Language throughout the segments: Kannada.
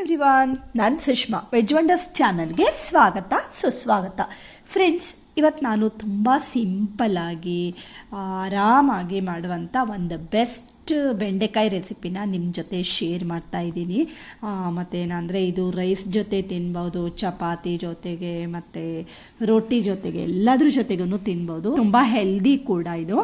ಎವ್ರಿವಾನ್ ನಾನು ಸುಷ್ಮಾ. ವೆಜ್ ವಂಡರ್ಸ್ ಚಾನಲ್ಗೆ ಸ್ವಾಗತ, ಸುಸ್ವಾಗತ. ಫ್ರೆಂಡ್ಸ್ ಇವತ್ತು ನಾನು ತುಂಬ ಆಗಿ, ಆರಾಮಾಗಿ ಮಾಡುವಂಥ ಒಂದು ಬೆಸ್ಟ್ ಬೆಂಡೆಕಾಯಿ ರೆಸಿಪಿನ ನಿಮ್ಮ ಜೊತೆ ಶೇರ್ ಮಾಡ್ತಾ ಇದ್ದೀನಿ. ಮತ್ತೇನಂದರೆ ಇದು ರೈಸ್ ಜೊತೆ ತಿನ್ಬೋದು, ಚಪಾತಿ ಜೊತೆಗೆ ಮತ್ತು ರೊಟ್ಟಿ ಜೊತೆಗೆ ಎಲ್ಲದ್ರ ಜೊತೆಗೂ ತಿನ್ಬೋದು. ತುಂಬ ಹೆಲ್ದಿ ಕೂಡ ಇದು.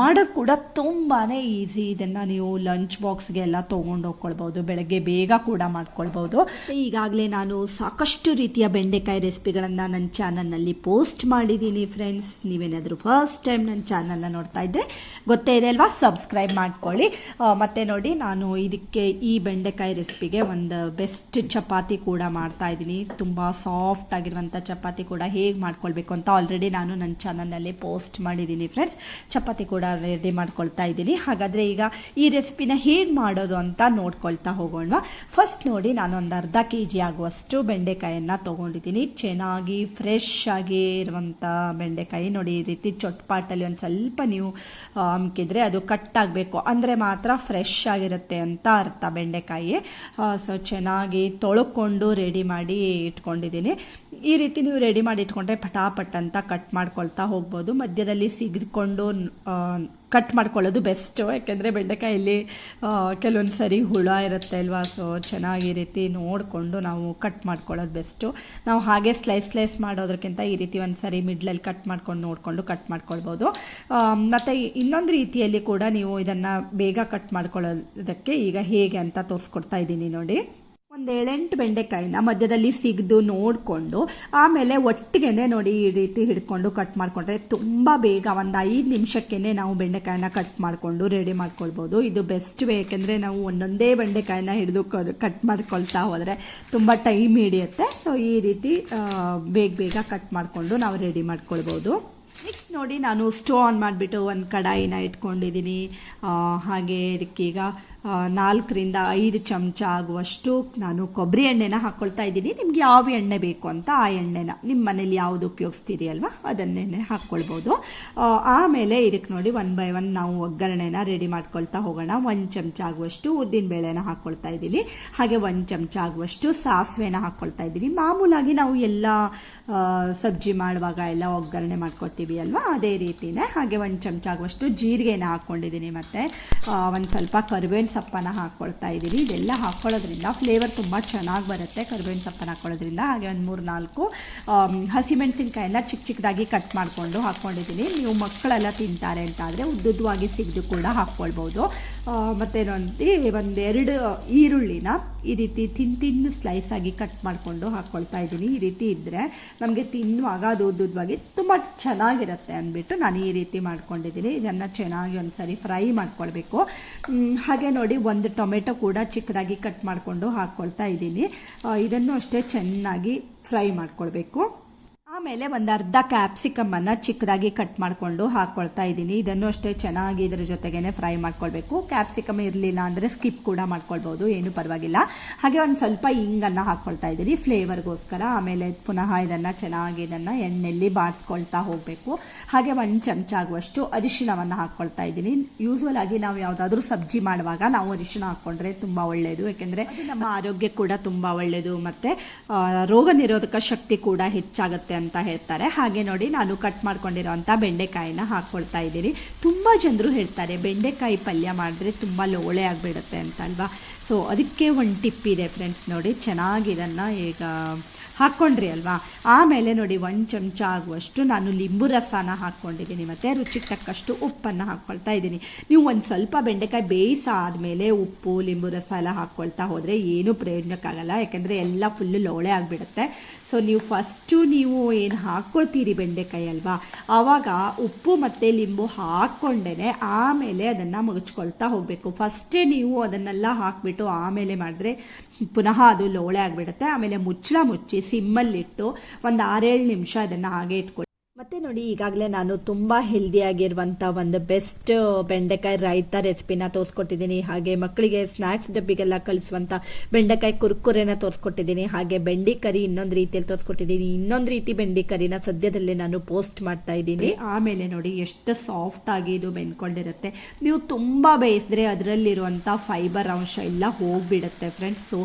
ಮಾಡೋದು ಕೂಡ ತುಂಬಾ ಈಸಿ ಇದನ್ನು ನೀವು ಲಂಚ್ ಬಾಕ್ಸ್ಗೆ ಎಲ್ಲ ತೊಗೊಂಡು ಹೋಗ್ಕೊಳ್ಬೋದು, ಬೆಳಗ್ಗೆ ಬೇಗ ಕೂಡ ಮಾಡ್ಕೊಳ್ಬೋದು. ಈಗಾಗಲೇ ನಾನು ಸಾಕಷ್ಟು ರೀತಿಯ ಬೆಂಡೆಕಾಯಿ ರೆಸಿಪಿಗಳನ್ನು ನನ್ನ ಚಾನಲ್ನಲ್ಲಿ ಪೋಸ್ಟ್ ಮಾಡಿದ್ದೀನಿ ಫ್ರೆಂಡ್ಸ್ ನೀವೇನಾದರೂ ಫಸ್ಟ್ ಟೈಮ್ ನನ್ನ ಚಾನಲ್ನ ನೋಡ್ತಾ ಇದ್ದರೆ ಗೊತ್ತೇ ಇದೆ ಅಲ್ವಾ? ಸಬ್ಸ್ಕ್ರೈಬ್ ಮಾಡ್ಕೊಳ್ಳಿ ಆ, ಮತ್ತೆ ನೋಡಿ ನಾನು ಇದಕ್ಕೆ ಈ ಬೆಂಡೆಕಾಯಿ ರೆಸಿಪಿಗೆ ಒಂದು ಬೆಸ್ಟ್ ಚಪಾತಿ ಕೂಡ ಮಾಡ್ತಾ ಇದ್ದೀನಿ. ತುಂಬ ಸಾಫ್ಟ್ ಆಗಿರುವಂಥ ಚಪಾತಿ ಕೂಡ ಹೇಗೆ ಮಾಡ್ಕೊಳ್ಬೇಕು ಅಂತ ಆಲ್ರೆಡಿ ನಾನು ನನ್ನ ಚಾನಲ್ನಲ್ಲಿ ಪೋಸ್ಟ್ ಮಾಡಿದ್ದೀನಿ ಫ್ರೆಂಡ್ಸ್ ಚಪಾತಿ ಕೂಡ ರೆಡಿ ಮಾಡ್ಕೊಳ್ತಾ ಇದ್ದೀನಿ. ಹಾಗಾದರೆ ಈಗ ಈ ರೆಸಿಪಿನ ಹೇಗೆ ಮಾಡೋದು ಅಂತ ನೋಡ್ಕೊಳ್ತಾ ಹೋಗೋಣ. ಫಸ್ಟ್ ನೋಡಿ ನಾನು ಒಂದು ಅರ್ಧ ಕೆ ಜಿ ಆಗುವಷ್ಟು ಬೆಂಡೆಕಾಯನ್ನು ತೊಗೊಂಡಿದ್ದೀನಿ. ಚೆನ್ನಾಗಿ ಫ್ರೆಶ್ ಆಗಿ ಇರುವಂಥ ಬೆಂಡೆಕಾಯಿ. ನೋಡಿ ಈ ರೀತಿ ಚೊಟ್ಪಾಟಲ್ಲಿ ಒಂದು ಸ್ವಲ್ಪ ನೀವು ಅಮ್ಕಿದ್ರೆ ಅದು ಕಟ್ ಆಗಬೇಕು. ಅಂದರೆ ಮಾತ್ರ ಫ್ರೆಶ್ ಆಗಿರುತ್ತೆ ಅಂತ ಅರ್ಥ ಬೆಂಡೆಕಾಯಿ. ಸೊ ಚೆನ್ನಾಗಿ ತೊಳ್ಕೊಂಡು ರೆಡಿ ಮಾಡಿ ಇಟ್ಕೊಂಡಿದ್ದೀನಿ. ಈ ರೀತಿ ನೀವು ರೆಡಿ ಮಾಡಿ ಇಟ್ಕೊಂಡ್ರೆ ಪಟಾಪಟ್ ಅಂತ ಕಟ್ ಮಾಡ್ಕೊಳ್ತಾ ಹೋಗ್ಬೋದು. ಮಧ್ಯದಲ್ಲಿ ಸಿಗಿದ್ಕೊಂಡು ಕಟ್ ಮಾಡ್ಕೊಳ್ಳೋದು ಬೆಸ್ಟು. ಯಾಕೆಂದರೆ ಬೆಂಡೆಕಾಯಲ್ಲಿ ಕೆಲವೊಂದು ಸರಿ ಹುಳ ಇರುತ್ತೆ ಅಲ್ವಾ? ಸೊ ಚೆನ್ನಾಗಿ ರೀತಿ ನೋಡಿಕೊಂಡು ನಾವು ಕಟ್ ಮಾಡ್ಕೊಳ್ಳೋದು ಬೆಸ್ಟು. ನಾವು ಹಾಗೆ ಸ್ಲೈಸ್ ಸ್ಲೈಸ್ ಮಾಡೋದಕ್ಕಿಂತ ಈ ರೀತಿ ಒಂದು ಸರಿ ಮಿಡ್ಲಲ್ಲಿ ಕಟ್ ಮಾಡ್ಕೊಂಡು ನೋಡಿಕೊಂಡು ಕಟ್ ಮಾಡ್ಕೊಳ್ಬೋದು. ಮತ್ತೆ ಇನ್ನೊಂದು ರೀತಿಯಲ್ಲಿ ಕೂಡ ನೀವು ಇದನ್ನು ಬೇಗ ಕಟ್ ಮಾಡ್ಕೊಳ್ಳೋದಕ್ಕೆ ಈಗ ಹೇಗೆ ಅಂತ ತೋರಿಸ್ಕೊಡ್ತಾ ಇದ್ದೀನಿ ನೋಡಿ. ಒಂದು ಏಳೆಂಟು ಬೆಂಡೆಕಾಯಿನ ಮಧ್ಯದಲ್ಲಿ ಸಿಗ್ದು ನೋಡಿಕೊಂಡು, ಆಮೇಲೆ ಒಟ್ಟಿಗೆನೆ ನೋಡಿ ಈ ರೀತಿ ಹಿಡ್ಕೊಂಡು ಕಟ್ ಮಾಡಿಕೊಂಡ್ರೆ ತುಂಬ ಬೇಗ ಒಂದು ಐದು ನಿಮಿಷಕ್ಕೇ ನಾವು ಬೆಂಡೆಕಾಯಿನ ಕಟ್ ಮಾಡಿಕೊಂಡು ರೆಡಿ ಮಾಡ್ಕೊಳ್ಬೋದು. ಇದು ಬೆಸ್ಟ್ ಏಕೆಂದರೆ ನಾವು ಒಂದೊಂದೇ ಬೆಂಡೆಕಾಯಿನ ಹಿಡಿದು ಕಟ್ ಮಾಡ್ಕೊಳ್ತಾ ಹೋದರೆ ತುಂಬ ಟೈಮ್ ಹಿಡಿಯುತ್ತೆ. ಸೊ ಈ ರೀತಿ ಬೇಗ ಬೇಗ ಕಟ್ ಮಾಡಿಕೊಂಡು ನಾವು ರೆಡಿ ಮಾಡ್ಕೊಳ್ಬೋದು. ನೆಕ್ಸ್ಟ್ ನೋಡಿ ನಾನು ಸ್ಟವ್ ಆನ್ ಮಾಡಿಬಿಟ್ಟು ಒಂದು ಕಡಾಯಿನ ಇಟ್ಕೊಂಡಿದ್ದೀನಿ ಹಾಗೆ ಇದಕ್ಕೀಗ ನಾಲ್ಕರಿಂದ ಐದು ಚಮಚ ಆಗುವಷ್ಟು ನಾನು ಕೊಬ್ಬರಿ ಎಣ್ಣೆನ ಹಾಕ್ಕೊಳ್ತಾ ಇದ್ದೀನಿ. ನಿಮ್ಗೆ ಯಾವ ಎಣ್ಣೆ ಬೇಕು ಅಂತ ಆ ಎಣ್ಣೆನ. ನಿಮ್ಮ ಮನೇಲಿ ಯಾವುದು ಉಪಯೋಗಿಸ್ತೀರಿ ಅಲ್ವಾ ಅದನ್ನೆಣ್ಣೆ ಹಾಕ್ಕೊಳ್ಬೋದು ಆಮೇಲೆ ಇದಕ್ಕೆ ನೋಡಿ ಒನ್ ಬೈ ಒನ್ ನಾವು ಒಗ್ಗರಣೆನ ರೆಡಿ ಮಾಡ್ಕೊಳ್ತಾ ಹೋಗೋಣ. ಒಂದು ಚಮಚ ಆಗುವಷ್ಟು ಉದ್ದಿನ ಬೇಳೆನ ಹಾಕ್ಕೊಳ್ತಾ ಇದ್ದೀನಿ. ಹಾಗೆ ಒಂದು ಚಮಚ ಆಗುವಷ್ಟು ಸಾಸಿವೆನ ಹಾಕ್ಕೊಳ್ತಾ ಇದ್ದೀನಿ. ಮಾಮೂಲಾಗಿ ನಾವು ಎಲ್ಲ ಸಬ್ಜಿ ಮಾಡುವಾಗ ಎಲ್ಲ ಒಗ್ಗರಣೆ ಮಾಡ್ಕೊಳ್ತೀವಿ ಅಲ್ವಾ? ಅದೇ ರೀತಿನೇ ಹಾಗೆ ಒಂದು ಚಮಚ ಆಗುವಷ್ಟು ಜೀರಿಗೆನ ಹಾಕ್ಕೊಂಡಿದ್ದೀನಿ ಮತ್ತು ಒಂದು ಸ್ವಲ್ಪ ಕರಿಬೇವಿನ ಸೊಪ್ಪನ್ನು ಹಾಕ್ಕೊಳ್ತಾ ಇದ್ದೀನಿ ಇದೆಲ್ಲ ಹಾಕ್ಕೊಳ್ಳೋದ್ರಿಂದ ಫ್ಲೇವರ್ ತುಂಬ ಚೆನ್ನಾಗಿ ಬರುತ್ತೆ ಕರಿಬೇವಿನ ಸೊಪ್ಪನ್ನು ಹಾಕ್ಕೊಳ್ಳೋದ್ರಿಂದ ಹಾಗೆ ಒಂದು ಮೂರು ನಾಲ್ಕು ಹಸಿಮೆಣಸಿನ್ಕಾಯನ್ನ ಚಿಕ್ಕ ಚಿಕ್ಕದಾಗಿ ಕಟ್ ಮಾಡಿಕೊಂಡು ಹಾಕ್ಕೊಂಡಿದ್ದೀನಿ ನೀವು ಮಕ್ಕಳೆಲ್ಲ ತಿಂತಾರೆ ಅಂತ ಆದರೆ ಉದ್ದುದ್ದವಾಗಿ ಸಿಗ್ದು ಕೂಡ ಹಾಕ್ಕೊಳ್ಬೋದು. ಆ, ಒಂದು ಒಂದೆರಡು ಈರುಳ್ಳಿನ ಈ ರೀತಿ ತಿನ್ ತಿನ್ ಸ್ಲೈಸ್ ಆಗಿ ಕಟ್ ಮಾಡಿಕೊಂಡು ಹಾಕ್ಕೊಳ್ತಾ ಇದ್ದೀನಿ. ಈ ರೀತಿ ಇದ್ದರೆ ನಮಗೆ ತಿನ್ನುವಾಗ ಅದು ಉದ್ದುದ್ದವಾಗಿ ತುಂಬ ಚೆನ್ನಾಗಿರುತ್ತೆ ಅಂದ್ಬಿಟ್ಟು ನಾನು ಈ ರೀತಿ ಮಾಡ್ಕೊಂಡಿದ್ದೀನಿ. ಇದನ್ನು ಚೆನ್ನಾಗಿ ಒಂದ್ಸರಿ ಫ್ರೈ ಮಾಡ್ಕೊಳ್ಬೇಕು. ಹಾಗೆ ನೋಡಿ ಒಂದು ಟೊಮೆಟೊ ಕೂಡ ಚಿಕ್ಕದಾಗಿ ಕಟ್ ಮಾಡಿಕೊಂಡು ಹಾಕ್ಕೊಳ್ತಾ ಇದ್ದೀನಿ. ಇದನ್ನು ಅಷ್ಟೇ ಚೆನ್ನಾಗಿ ಫ್ರೈ ಮಾಡ್ಕೊಳ್ಬೇಕು. ಆಮೇಲೆ ಒಂದು ಅರ್ಧ ಕ್ಯಾಪ್ಸಿಕಮ್ ಅನ್ನ ಚಿಕ್ಕದಾಗಿ ಕಟ್ ಮಾಡಿಕೊಂಡು ಹಾಕ್ಕೊಳ್ತಾ ಇದ್ದೀನಿ. ಇದನ್ನು ಅಷ್ಟೇ ಚೆನ್ನಾಗಿ ಇದರ ಜೊತೆಗೇನೆ ಫ್ರೈ ಮಾಡ್ಕೊಳ್ಬೇಕು. ಕ್ಯಾಪ್ಸಿಕಮ್ ಇರಲಿಲ್ಲ ಅಂದರೆ ಸ್ಕಿಪ್ ಕೂಡ ಮಾಡ್ಕೊಳ್ಬೋದು ಏನು ಪರವಾಗಿಲ್ಲ. ಹಾಗೆ ಒಂದು ಸ್ವಲ್ಪ ಹಿಂಗನ್ನು ಹಾಕ್ಕೊಳ್ತಾ ಇದ್ದೀನಿ ಫ್ಲೇವರ್ಗೋಸ್ಕರ ಆಮೇಲೆ ಪುನಃ ಇದನ್ನು ಚೆನ್ನಾಗಿ ಇದನ್ನು ಎಣ್ಣೆಯಲ್ಲಿ ಬಾರಿಸ್ಕೊಳ್ತಾ ಹೋಗಬೇಕು. ಹಾಗೆ ಒಂದು ಚಮಚ ಆಗುವಷ್ಟು ಅರಿಶಿಣವನ್ನು ಹಾಕ್ಕೊಳ್ತಾ ಇದ್ದೀನಿ. ಯೂಸ್ವಲ್ ಆಗಿ ನಾವು ಯಾವುದಾದ್ರೂ ಸಬ್ಜಿ ಮಾಡುವಾಗ ನಾವು ಅರಿಶಿಣ ಹಾಕ್ಕೊಂಡ್ರೆ ತುಂಬ ಒಳ್ಳೆಯದು ಯಾಕೆಂದರೆ ನಮ್ಮ ಆರೋಗ್ಯ ಕೂಡ ತುಂಬ ಒಳ್ಳೆಯದು ಮತ್ತು ರೋಗ ನಿರೋಧಕ ಶಕ್ತಿ ಕೂಡ ಹೆಚ್ಚಾಗುತ್ತೆ ಅಂತ ಹೇಳ್ತಾರೆ. ಹಾಗೆ ನೋಡಿ ನಾನು ಕಟ್ ಮಾಡ್ಕೊಂಡಿರೋಂಥ ಬೆಂಡೆಕಾಯಿನ ಹಾಕ್ಕೊಳ್ತಾ ಇದ್ದೀನಿ. ತುಂಬ ಜನರು ಹೇಳ್ತಾರೆ, ಬೆಂಡೆಕಾಯಿ ಪಲ್ಯ ಮಾಡಿದ್ರೆ ತುಂಬ ಲೋಳೆ ಆಗಿಬಿಡುತ್ತೆ ಅಂತ ಅಲ್ವಾ ಸೊ ಅದಕ್ಕೆ ಒಂದು ಟಿಪ್ ಇದೆ ಫ್ರೆಂಡ್ಸ್ ನೋಡಿ, ಚೆನ್ನಾಗಿ ಇದನ್ನು ಈಗ ಹಾಕ್ಕೊಂಡ್ರಿ ಅಲ್ವಾ? ಆಮೇಲೆ ನೋಡಿ ಒಂದು ಚಮಚ ಆಗುವಷ್ಟು ನಾನು ಲಿಂಬು ರಸನ ಹಾಕ್ಕೊಂಡಿದ್ದೀನಿ ಮತ್ತು ರುಚಿಗೆ ತಕ್ಕಷ್ಟು ಉಪ್ಪನ್ನು ಹಾಕ್ಕೊಳ್ತಾ ಇದ್ದೀನಿ. ನೀವು ಒಂದು ಸ್ವಲ್ಪ ಬೆಂಡೆಕಾಯಿ ಬೇಯಿಸಾದ್ಮೇಲೆ ಉಪ್ಪು, ಲಿಂಬು ರಸ ಎಲ್ಲ ಹಾಕ್ಕೊಳ್ತಾ ಹೋದರೆ ಏನೂ ಪ್ರಯೋಜನಕ್ಕಾಗಲ್ಲ, ಯಾಕೆಂದರೆ ಎಲ್ಲ ಫುಲ್ಲು ಲೋಳೆ ಆಗಿಬಿಡುತ್ತೆ. ಸೊ ನೀವು ಫಸ್ಟು ನೀವು ಏನು ಹಾಕ್ಕೊಳ್ತೀರಿ ಬೆಂಡೆಕಾಯಿ ಅಲ್ವಾ? ಆವಾಗ ಉಪ್ಪು ಮತ್ತು ಲಿಂಬು ಹಾಕ್ಕೊಂಡೇ ಆಮೇಲೆ ಅದನ್ನು ಮುಗಿಸ್ಕೊಳ್ತಾ ಹೋಗಬೇಕು. ಫಸ್ಟೇ ನೀವು ಅದನ್ನೆಲ್ಲ ಹಾಕಿಬಿಟ್ಟು ಆಮೇಲೆ ಮಾಡಿದ್ರೆ ಪುನಃ ಅದು ಲೋಳೆ ಆಗಿಬಿಡುತ್ತೆ. ಆಮೇಲೆ ಮುಚ್ಚಳ ಮುಚ್ಚಿ ಸಿಮ್ಮಲ್ಲಿಟ್ಟು ಒಂದು ಆರೇಳು ನಿಮಿಷ ಅದನ್ನು ಹಾಗೆ ಇಟ್ಕೊಳ್ಳಿ ಮತ್ತೆ ನೋಡಿ, ಈಗಾಗಲೇ ನಾನು ತುಂಬಾ ಹೆಲ್ದಿ ಆಗಿರುವಂತ ಒಂದು ಬೆಸ್ಟ್ ಬೆಂಡೆಕಾಯಿ ರೈತ ರೆಸಿಪಿನ ತೋರಿಸ್ಕೊಟ್ಟಿದ್ದೀನಿ. ಹಾಗೆ ಮಕ್ಕಳಿಗೆ ಸ್ನಾಕ್ಸ್ ಡಬ್ಬಿಗೆಲ್ಲ ಕಳಿಸುವಂತ ಬೆಂಡೆಕಾಯಿ ಕುರ್ಕುರೆನ ತೋರಿಸ್ಕೊಟ್ಟಿದ್ದೀನಿ. ಹಾಗೆ ಬೆಂಡಿ ಕರಿ ಇನ್ನೊಂದು ರೀತಿಯಲ್ಲಿ ತೋರಿಸ್ಕೊಟ್ಟಿದ್ದೀನಿ. ಇನ್ನೊಂದು ರೀತಿ ಬೆಂಡಿ ಕರಿನ ಸದ್ಯದಲ್ಲೇ ನಾನು ಪೋಸ್ಟ್ ಮಾಡ್ತಾ ಇದ್ದೀನಿ. ಆಮೇಲೆ ನೋಡಿ, ಎಷ್ಟು ಸಾಫ್ಟ್ ಆಗಿ ಇದು ಬೆಂದ್ಕೊಂಡಿರುತ್ತೆ. ನೀವು ತುಂಬಾ ಬೇಯಿಸಿದ್ರೆ ಅದರಲ್ಲಿರುವಂತ ಫೈಬರ್ ಅಂಶ ಎಲ್ಲ ಹೋಗ್ಬಿಡುತ್ತೆ ಫ್ರೆಂಡ್ಸ್ ಸೊ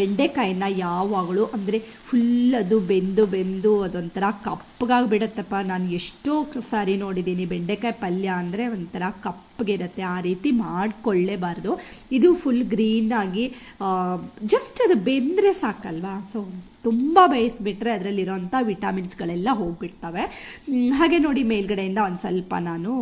ಬೆಂಡೆಕಾಯಿನ ಯಾವಾಗಲೂ ಅಂದರೆ ಫುಲ್ ಅದು ಬೆಂದು ಬೆಂದು ಅದೊಂಥರ ಕಪ್ಪಗಾಗ್ಬಿಡತ್ತಪ್ಪ ನಾನು ಎಷ್ಟೋ ಸಾರಿ ನೋಡಿದ್ದೀನಿ ಬೆಂಡೆಕಾಯಿ ಪಲ್ಯ ಅಂದರೆ ಒಂಥರ ಕಪ್ಪಗಿರುತ್ತೆ. ಆ ರೀತಿ ಮಾಡಿಕೊಳ್ಳೇಬಾರ್ದು. ಇದು ಫುಲ್ ಗ್ರೀನಾಗಿ ಜಸ್ಟ್ ಅದು ಬೆಂದರೆ ಸಾಕಲ್ವಾ? ಸೊ ತುಂಬ ಬೇಯಿಸ್ಬಿಟ್ರೆ ಅದರಲ್ಲಿರೋಂಥ ವಿಟಾಮಿನ್ಸ್ಗಳೆಲ್ಲ ಹೋಗ್ಬಿಡ್ತವೆ. ಹಾಗೆ ನೋಡಿ ಮೇಲ್ಗಡೆಯಿಂದ ಒಂದು ಸ್ವಲ್ಪ ನಾನು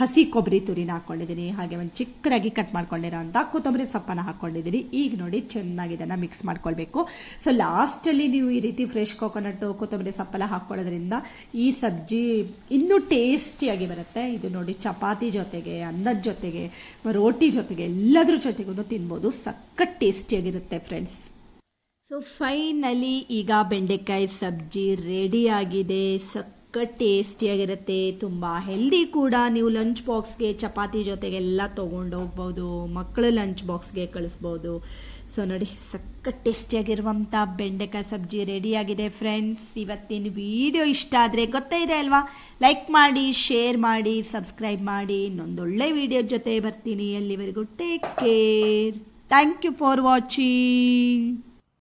ಹಸಿ ಕೊಬ್ಬರಿ ತುರಿನ ಹಾಕ್ಕೊಂಡಿದ್ದೀನಿ ಹಾಗೆ ಒಂದು ಚಿಕ್ಕದಾಗಿ ಕಟ್ ಮಾಡ್ಕೊಂಡಿರೋ ಅಂಥ ಕೊತ್ತಂಬರಿ ಸೊಪ್ಪನ್ನು ಹಾಕ್ಕೊಂಡಿದ್ದೀನಿ ಈಗ ನೋಡಿ ಚೆನ್ನಾಗಿ ಇದನ್ನು ಮಿಕ್ಸ್ ಮಾಡ್ಕೊಳ್ಬೇಕು. ಸೊ ಲಾಸ್ಟಲ್ಲಿ ನೀವು ಈ ರೀತಿ ಫ್ರೆಶ್ ಕೊಕೊನಟ್ಟು ಕೊತ್ತಂಬರಿ ಸೊಪ್ಪೆಲ್ಲ ಹಾಕ್ಕೊಳ್ಳೋದ್ರಿಂದ ಈ ಸಬ್ಜಿ ಇನ್ನೂ ಟೇಸ್ಟಿಯಾಗಿ ಬರುತ್ತೆ. ಇದು ನೋಡಿ ಚಪಾತಿ ಜೊತೆಗೆ, ಅನ್ನದ ಜೊತೆಗೆ, ರೋಟಿ ಜೊತೆಗೆ ಎಲ್ಲದ್ರ ಜೊತೆಗೂ ತಿನ್ಬೋದು. ಸಖತ್ ಟೇಸ್ಟಿಯಾಗಿರುತ್ತೆ ಫ್ರೆಂಡ್ಸ್ ಸೊ ಫೈನಲಿ ಈಗ ಬೆಂಡೆಕಾಯಿ ಸಬ್ಜಿ ರೆಡಿ ಆಗಿದೆ. ಸಕ್ಕ ಟೇಸ್ಟಿಯಾಗಿರುತ್ತೆ ತುಂಬ ಹೆಲ್ದಿ ಕೂಡ. ನೀವು ಲಂಚ್ ಬಾಕ್ಸ್ಗೆ ಚಪಾತಿ ಜೊತೆಗೆಲ್ಲ ತೊಗೊಂಡು ಹೋಗ್ಬೋದು. ಮಕ್ಕಳು ಲಂಚ್ ಬಾಕ್ಸ್ಗೆ ಕಳಿಸ್ಬೋದು. ಸೊ ನೋಡಿ, ಸಕ್ಕ ಟೇಸ್ಟಿಯಾಗಿರುವಂಥ ಬೆಂಡೆಕಾಯಿ ಸಬ್ಜಿ ರೆಡಿಯಾಗಿದೆ ಫ್ರೆಂಡ್ಸ್ ಇವತ್ತಿನ ವಿಡಿಯೋ ಇಷ್ಟ ಆದರೆ ಗೊತ್ತೇ ಇದೆ ಅಲ್ವಾ? ಲೈಕ್ ಮಾಡಿ ಶೇರ್ ಮಾಡಿ ಸಬ್ಸ್ಕ್ರೈಬ್ ಮಾಡಿ. ಇನ್ನೊಂದೊಳ್ಳೆ ವಿಡಿಯೋ ಜೊತೆ ಬರ್ತೀನಿ. ಅಲ್ಲಿವರೆಗೂ take care thank you for watching